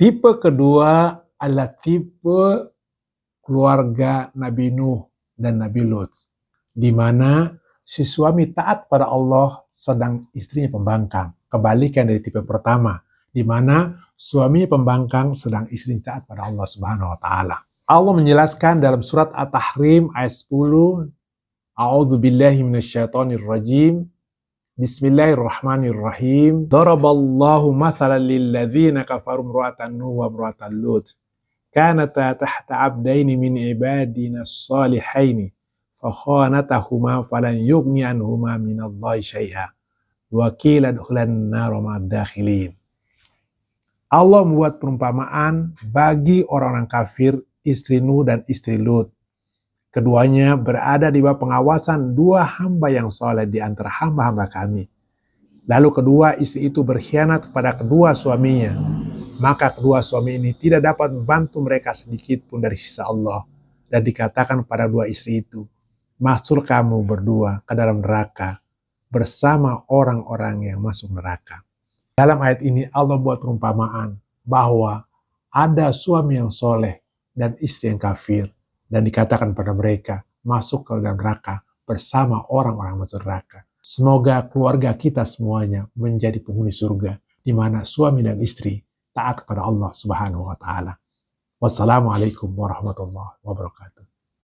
Tipe kedua adalah tipe keluarga Nabi Nuh dan Nabi Lut, di mana si suami taat pada Allah sedang istrinya pembangkang. Kebalikan dari tipe pertama, di mana suami pembangkang sedang istrinya taat pada Allah Subhanahu wa taala. Allah menjelaskan dalam surat At-Tahrim ayat 10, A'udzu billahi minasyaitonir rajim. بسم الله الرحمن الرحيم ضرب الله مثلا للذين كفروا امرأة نوح وامرأة لوط كانتا تحت عبدين من عبادنا الصالحين فخانتهما فلن يغني عنهما من الله شيئا وكيل ادخل النار مع الداخلين Allah membuat perumpamaan bagi orang-orang kafir istri Nuh dan istri Lut. Keduanya berada di bawah pengawasan dua hamba yang soleh di antara hamba-hamba kami. Lalu kedua istri itu berkhianat kepada kedua suaminya. Maka kedua suami ini tidak dapat membantu mereka sedikit pun dari sisa Allah. Dan dikatakan pada dua istri itu, Masuk kamu berdua ke dalam neraka bersama orang-orang yang masuk neraka. Dalam ayat ini Allah buat perumpamaan bahwa ada suami yang soleh dan istri yang kafir. Dan dikatakan pada mereka, masuk ke dalam neraka bersama orang-orang masuk neraka. Semoga keluarga kita semuanya menjadi penghuni surga, di mana suami dan istri taat kepada Allah Subhanahu wa Ta'ala. Wassalamualaikum warahmatullahi wabarakatuh.